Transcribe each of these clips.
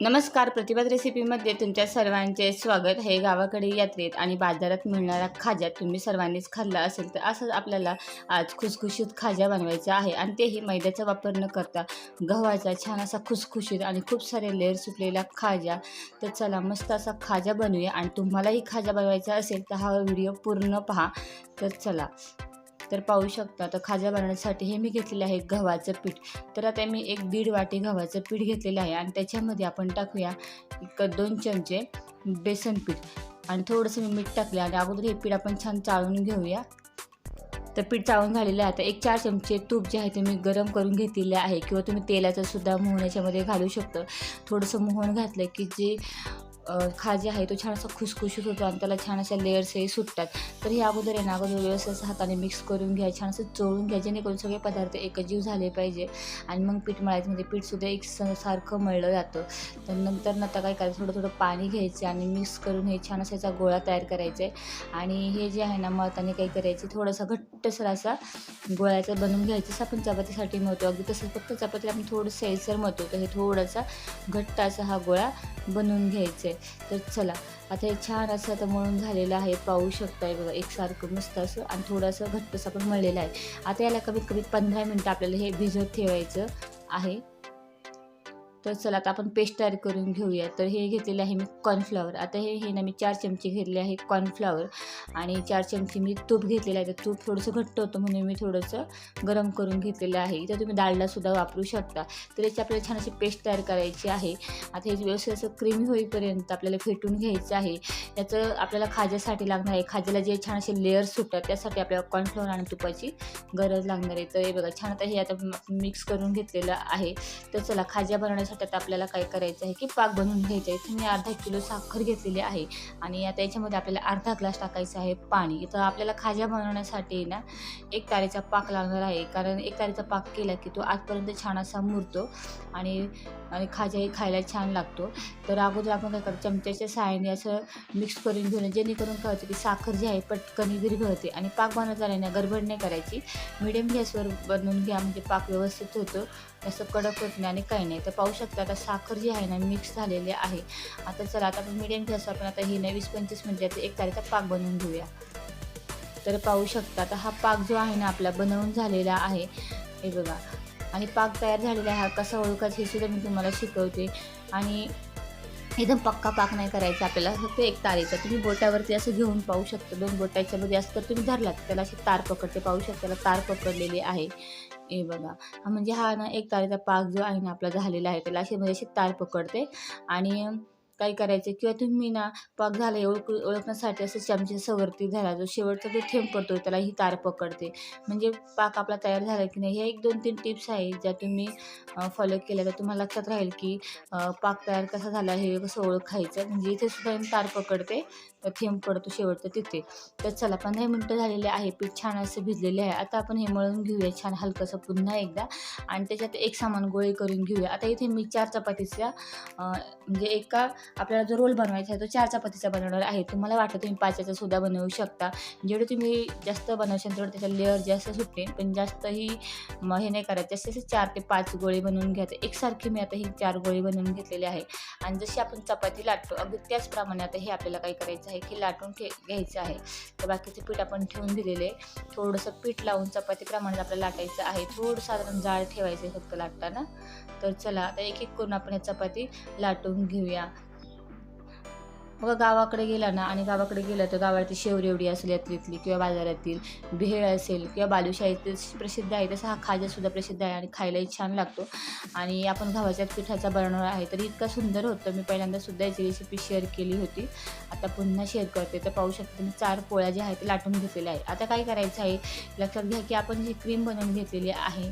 नमस्कार प्रतिभात रेसिपीमध्ये तुमच्या सर्वांचे स्वागत. हे गावाकडे यात्रेत आणि बाजारात मिळणारा खाज्या तुम्ही सर्वांनीच खाल्ला असेल तर असंच आपल्याला आज खुसखुशीत खाज्या बनवायचा आहे आणि तेही मैद्याचा वापर न करता. गव्हाचा छान असा खुसखुशीत आणि खूप सारे लेअर सुटलेला खाज्या. तर चला मस्त असा खाजा बनवूया आणि तुम्हालाही खाजा बनवायचा असेल तर हा व्हिडिओ पूर्ण पहा. तर चला. तर पाहू शकता. तर खाजा बनवण्यासाठी हे मी घेतलेलं आहे गव्हाचं पीठ. तर आता मी एक दीड वाटी गव्हाचं पीठ घेतलेलं आहे आणि त्याच्यामध्ये आपण टाकूया एक दोन चमचे बेसन पीठ. आणि थोडंसं मी मीठ टाकलं आणि अगोदर हे पीठ आपण छान चाळून घेऊया. तर पीठ चाळून झालेलं आहे. आता एक चार चमचे तूप जे आहे ते मी गरम करून घेतलेले आहे किंवा तुम्ही तेलाचं सुद्धा मोहन याच्यामध्ये घालू शकतं. थोडंसं मोहन घातलं की जे खाजे आहे तो छान असा खुसखुशीत होतो आणि त्याला छान अशा लेअर्सही सुटतात. तर हे अगोदर आहे ना अगोदर व्यवस्थित असं हाताने मिक्स करून घ्या छान असं चोळून घ्या जेणेकरून सगळे पदार्थ एकजीव झाले पाहिजे. आणि मग पीठ मळायचं म्हणजे पीठसुद्धा एक स- सारखं मळलं जातं. तर नंतर नंतर काय करायचं थोडं थोडं पाणी घ्यायचं आणि मिक्स करून हे छान असा याचा गोळा तयार करायचा आहे. आणि हे जे आहे ना मळताना काय करायचं थोडासा घट्टसर असा गोळ्याचा बनवून घ्यायचं. असं आपण चपातीसाठी मळतो. अगदी तसंच फक्त चपातीला आपण थोडं सैलसर मळतो. तर हे थोडासा घट्ट असा हा गोळा बनवून घ्यायचा आहे. तर चला आता हे छान असं आता मळून झालेलं आहे पाहू शकताय बघा एकसारखं मस्त असं आणि थोडंसं घट्टसं पण मळलेलं आहे. आता याला कमीत कमी पंधरा मिनटं आपल्याला हे भिजत ठेवायचं आहे. तर चला आता आपण पेस्ट तयार करून घेऊया. तर हे घेतलेलं आहे मी कॉर्नफ्लॉवर आता हे हे ना मी चार चमचे घेतले आहे कॉर्नफ्लॉवर आणि चार चमचे मी तूप घेतलेलं आहे. तर तूप थोडंसं घट्ट होतं म्हणून मी थोडंसं गरम करून घेतलेलं आहे. इथं तुम्ही डाळलासुद्धा वापरू शकता. तर याची आपल्याला छान अशी पेस्ट तयार करायची आहे. आता हे व्यवस्थित असं क्रीमी होईपर्यंत आपल्याला फेटून घ्यायचं आहे. याचं आपल्याला खाज्यासाठी लागणार आहे. खाज्याला जे छान असे लेअर्स सुटतात त्यासाठी आपल्याला कॉर्नफ्लॉवर आणि तुपाची गरज लागणार आहे. तर हे बघा छान आता हे आता मिक्स करून घेतलेलं आहे. तर चला खाज्या बनवण्यासाठी आता आपल्याला काय करायचं आहे की पाक बनवून घ्यायचा आहे इथे मी अर्धा किलो साखर घेतलेली आहे. आणि आता याच्यामध्ये आपल्याला अर्धा ग्लास टाकायचं आहे पाणी. इथं आपल्याला खाज्या बनवण्यासाठी ना एक तारेचा पाक लागणार आहे. कारण एक तारेचा पाक केला की तो आजपर्यंत छान असा मुरतो आणि आणि खाज्याही खायला छान लागतो. तर अगोदर आपण काय करतो चमच्याच्या सहाय्याने असं मिक्स करून घेऊन जेणेकरून काय की साखर जी आहे पटकन विरघळते आणि पाक बनवताना गडबड नाही करायची. मिडियम गॅसवर बनवून घ्या म्हणजे पाक व्यवस्थित होतो. असं कडक होत नाही आणि काही नाही. तर पाहू शकता आता साखर जी आहे ना मिक्स झालेली आहे. आता चला आता आपण मिडियम गॅसवर आपण आता ही ना वीस पंचवीस मिनिटाचा एक तारीचा पाक बनवून घेऊया. तर पाहू शकता आता हा पाक जो आहे ना आपला बनवून झालेला आहे. हे बघा. आणि पाक तयार झालेला आहे हा कसा ओळखायचा हे सुद्धा मी तुम्हाला शिकवते. आणि एकदम पक्का पाक नाही करायचा आपल्याला फक्त एक तारेचा. तुम्ही बोटावरती असं घेऊन पाहू शकता. दोन बोटाच्यामध्ये असं तर तुम्ही धरलात त्याला अशी तार पकडते. पाहू शकता त्याला तार पकडलेली आहे. हे बघा म्हणजे हा ना एक तारेचा पाक जो आहे ना आपला झालेला आहे त्याला अशी म्हणजे अशी तार पकडते. आणि काय करायचं? किंवा तुम्ही ना पाक झाला ओळख ओळखण्यासाठी असं चमचे सवरती झाला जो शेवटचा जो थेंब पडतो त्याला ही तार पकडते. म्हणजे पाक आपला तयार झाला की नाही ह्या एक दोन तीन टिप्स आहे ज्या तुम्ही फॉलो केल्या तर तुम्हाला लक्षात राहील की पाक तयार कसा झाला हे कसं ओळखायचं. म्हणजे इथे सुद्धा मी तार पकडते तर थेंब पडतो शेवटचं तिथे. तर चला पंधरा मिनटं झालेले आहे पीठ छान असं भिजलेले आहे. आता आपण हे मळून घेऊया छान हलकंसं पुन्हा एकदा. आणि त्याच्यात एक सामान गोळे करून घेऊया. आता इथे मी चार चपातीच्या म्हणजे एका आपल्याला जो रोल बनवायचा आहे तो चार चपातीचा बनवणार आहे. तुम्हाला वाटतं तुम्ही पाचाचा सुद्धा बनवू शकता. जेवढे तुम्ही जास्त बनवशाल तेवढं त्याचा लेअर जास्त सुटते. पण जास्तही हे नाही करायचं. जास्त असे चार ते पाच गोळे बनवून घ्यायचं एकसारखी मी आता ही चार गोळे बनवून घेतलेली आहे. आणि जशी आपण चपाती लाटतो अगदी त्याचप्रमाणे आता हे आपल्याला काय करायचं आहे की लाटून ठे घ्यायचं आहे. तर बाकीचे पीठ आपण ठेवून दिलेले थोडंसं पीठ लावून चपातीप्रमाणे आपल्याला लाटायचं आहे. थोडं साधारण जाळ ठेवायचं आहे फक्त लाटताना. तर चला आता एक एक करून आपण हे चपाती लाटून घेऊया. बघा गावाकडे गेला ना आणि गावाकडे गेलं तर गावाची शेवरेवडी असेल यातलीतली किंवा बाजारातील भेळ असेल किंवा बालुशाही प्रसिद्ध आहे. तसा हा खाजासुद्धा प्रसिद्ध आहे आणि खायलाही छान लागतो. आणि आपण गव्हाच्या पिठाचा बनवणार आहे तर इतका सुंदर होतं. मी पहिल्यांदा सुद्धा याची रेसिपी शेअर केली होती. आता पुन्हा शेअर करते. तर पाहू शकता मी चार पोळ्या ज्या आहेत ते लाटून घेतलेल्या आहे आता काय करायचं आहे? लक्षात घ्या की आपण जी क्रीम बनवून घेतलेली आहे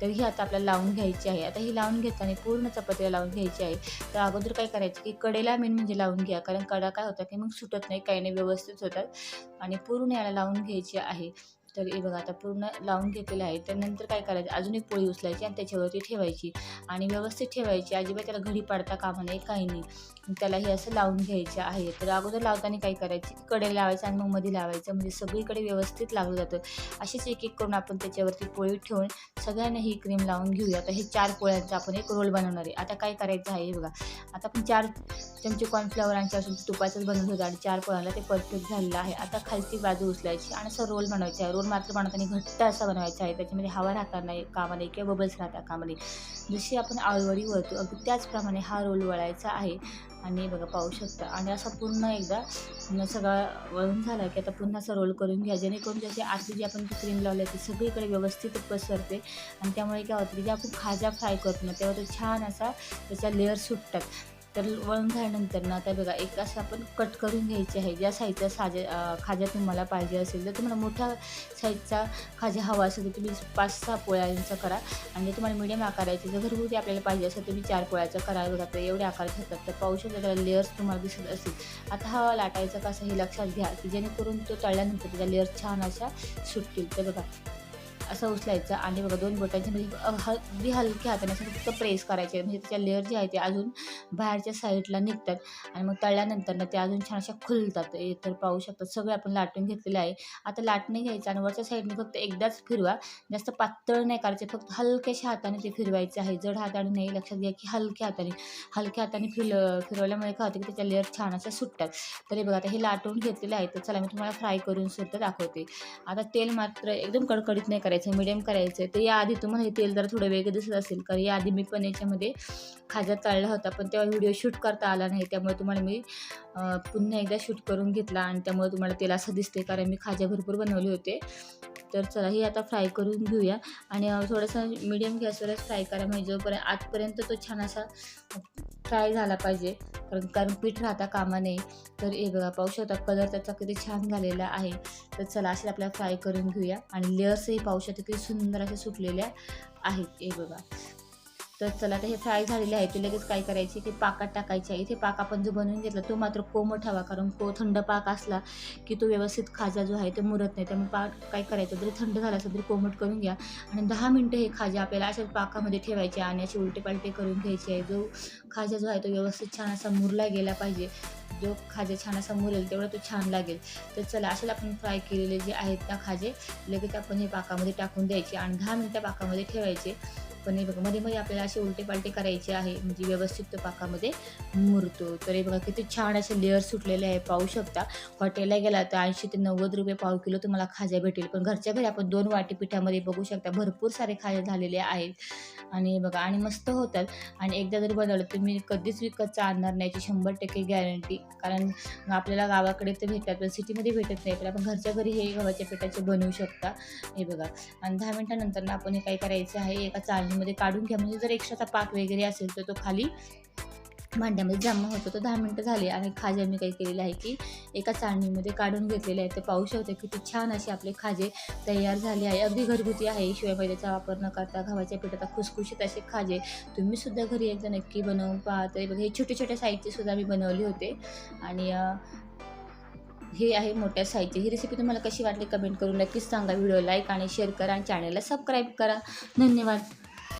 तर ही आता आपल्याला लावून घ्यायची आहे. आता ही लावून घेताना पूर्ण चपातीला लावून घ्यायची आहे. तर अगोदर काय करायचं की कडेला मेन म्हणजे लावून घ्या. कारण कडा काय होता की मग सुटत नाही काही नाही व्यवस्थित होतात. आणि पूर्ण याला लावून घ्यायची आहे. तर हे बघा आता पूर्ण लावून घेतलेलं आहे तर नंतर काय करायचं? अजून एक पोळी उचलायची आणि त्याच्यावरती ठेवायची आणि व्यवस्थित ठेवायची. अजिबात त्याला घडी पाडता कामा नाही काही नाही. त्याला हे असं लावून घ्यायचं आहे. तर अगोदर लावताना काय करायची? कडे लावायचं आणि मग मध्ये लावायचं. म्हणजे सगळीकडे व्यवस्थित लागलं जातं. अशीच एक एक करून आपण त्याच्यावरती पोळी ठेवून सगळ्यांना ही क्रीम लावून घेऊया. आता हे चार पोळ्यांचा आपण एक रोल बनवणार आहे. आता काय करायचं आहे हे बघा. आता आपण चार चमचे कॉर्नफ्लॉवर आणि चार चमचे तुपाचंच बनवलं होतं आणि चार पोळ्याला ते परफेक्ट झालेलं आहे. आता खालची बाजू उचलायची आणि असं रोल बनवायचा आहे. रोल मात्र बनवताना घट्ट असा बनवायचा आहे. त्याच्यामध्ये हवा राहता नाही कामाने किंवा बबल्स राहता कामाने. जशी आपण आळवडी वळतो अगदी त्याचप्रमाणे हा रोल वळायचा आहे. आणि बघा पाहू शकता. आणि असा पुन्हा एकदा सगळा वळून झाला की आता पुन्हा असा रोल करून घ्या. जेणेकरून जशी आतली जी आपण क्रीम लावली आहे ती सगळीकडे व्यवस्थित पसरते आणि त्यामुळे काय होतं की जे आपण खाजा फ्राय करतो ना तेव्हा तो छान असा त्याच्या लेअर सुटतात. तर वळून झाल्यानंतर ना आता बघा एक असं आपण कट करून घ्यायचे आहे. ज्या साईजचा साजा खाजा तुम्हाला पाहिजे असेल तर तुम्हाला मोठ्या साईजचा खाजा हवा असेल तर तुम्ही पाच सहा पोळ्यांचा करा. आणि तुम्हाला मिडियम आकारायचे जर घरगुती आपल्याला पाहिजे असेल तुम्ही चार पोळ्याचा करा. बघा तर एवढे आकार घेतात. तर पाहू त्याला लेअर्स तुम्हाला दिसत असतील आता हवा लाटायचा कसं हे लक्षात घ्या की जेणेकरून तो तळल्यानंतर त्याच्या लेअर्स छान अशा सुटतील तर बघा असं उचलायचं आणि बघा दोन बोटांचे म्हणजे अगदी हलक्या हाताने असं फक्त प्रेस करायचे. म्हणजे त्याच्या लेअर जे आहे ते अजून बाहेरच्या साईडला निघतात. आणि मग तळल्यानंतर ना ते अजून छान अशा खुलतात. हे तर पाहू शकतात सगळे आपण लाटून घेतलेले आहे. आता लाटणे घ्यायचं आणि वरच्या साईडने फक्त एकदाच फिरवा. जास्त पातळ नाही करायचे फक्त हलक्याशा हाताने ते फिरवायचे आहे. जड हाताने नाही लक्षात घ्या की हलक्या हाताने. हलक्या हाताने फिर फिरवल्यामुळे काय होतं की त्याच्या लेअर छान अशा सुटतात. तर हे बघा आता हे लाटून घेतलेले आहे. तर चला मी तुम्हाला फ्राय करून सुद्धा दाखवते. आता तेल मात्र एकदम कडकडीत नाही करायचं. मिडियम करायचं तर याआधी तुम्हाला हे तेल जरा थोडं वेगळं दिसत असेल. कारण याआधी मी पण याच्यामध्ये खाजा तळला होता. पण तेव्हा व्हिडिओ शूट करता आला नाही. त्यामुळे तुम्हाला मी पुन्हा एकदा शूट करून घेतला आणि त्यामुळे तुम्हाला तेल असं दिसते कारण मी खाजा भरपूर बनवले होते. तर चला हे आता फ्राय करून घेऊया. आणि थोडंसं मिडियम गॅसवरच फ्राय करा. म्हणजे जोपर्यंत आजपर्यंत तो छान असा फ्राय झाला पाहिजे. कारण कारण पीठ राहता कामा नये. तर हे बघा पाहू शकता कलर त्याचा किती छान झालेला आहे. तर चला असे आपल्याला फ्राय करून घेऊया. आणि लेअर्सही पाहू शकता किती सुंदर अशा सुटलेल्या आहेत. हे बघा. तर चला आता हे फ्राय झालेले आहे ते लगेच काय करायचे की पाकात टाकायचे आहे. इथे पाक आपण जो बनवून घेतला तो मात्र कोमट हवा कारण को थंड पाक असला की तो व्यवस्थित खाजा जो आहे तो मुरत नाही. त्यामुळे पाक काय करायचं जरी थंड झाला असेल तरी कोमट करून घ्या. आणि दहा मिनटं हे खाजा आपल्याला अशाच पाकामध्ये ठेवायचे आणि असे उलटे पालटे करून घ्यायचे आहे. जो खाजा जो आहे तो व्यवस्थित छान असा मुरला गेला पाहिजे. जो खाजे छान असा मुरेल तेवढा तो छान लागेल. तर चला असेच आपण फ्राय केलेले जे आहेत त्या खाजे लगेच आपण हे पाकामध्ये टाकून द्यायचे आणि दहा मिनटं पाकामध्ये ठेवायचे. पण हे बघा मध्ये मध्ये आपल्याला असे उलटे पालटे करायचे आहे म्हणजे व्यवस्थित तो पाकामध्ये मुरतो. तर हे बघा किती छान असे लेअर सुटलेले आहे पाहू शकता. हॉटेलला गेला तर ऐंशी ते नव्वद रुपये पाव किलो तुम्हाला खाजा भेटेल. पण घरच्या घरी आपण दोन वाटी पिठामध्ये बघू शकता भरपूर सारे खाजे झालेले आहेत. आणि हे बघा आणि मस्त होतात. आणि एकदा जरी बनवलं तर मी कधीच विकतचा आणणार नाही याची शंभर टक्के गॅरंटी कारण आपल्याला गावाकडे ते भेटतात पण सिटीमध्ये भेटत नाही. तर आपण घरच्या घरी हे गव्हाच्या पिठाचे बनवू शकता. हे बघा. आणि दहा मिनटानंतर ना आपण हे काय करायचं आहे एका चाळणीमध्ये काढून घ्या. म्हणजे जर एक्स्ट्राचा पाक वगैरे असेल तर तो खाली भांड्यामध्ये जमा होतो. तर दहा मिनटं झाले आणि खाजे मी काही केलेलं आहे की एका चाळणीमध्ये काढून घेतलेले आहे ते पाहू शकते किती छान असे आपले खाजे तयार झाले आहे. अगदी घरगुती आहे. शिवाय मैद्याचा वापर न करता गव्हाच्या पिठाचा खुसखुशीत असे खाजे तुम्ही सुद्धा घरी एकदा नक्की बनवून पहा बघा हे छोटे छोटे साईजचे सुद्धा मी बनवले होते. आणि हे आहे मोठ्या साईजची ही रेसिपी तुम्हाला कशी वाटली? कमेंट करून नक्कीच सांगा. व्हिडिओ लाईक आणि शेअर करा आणि चॅनलला सबस्क्राईब करा. धन्यवाद.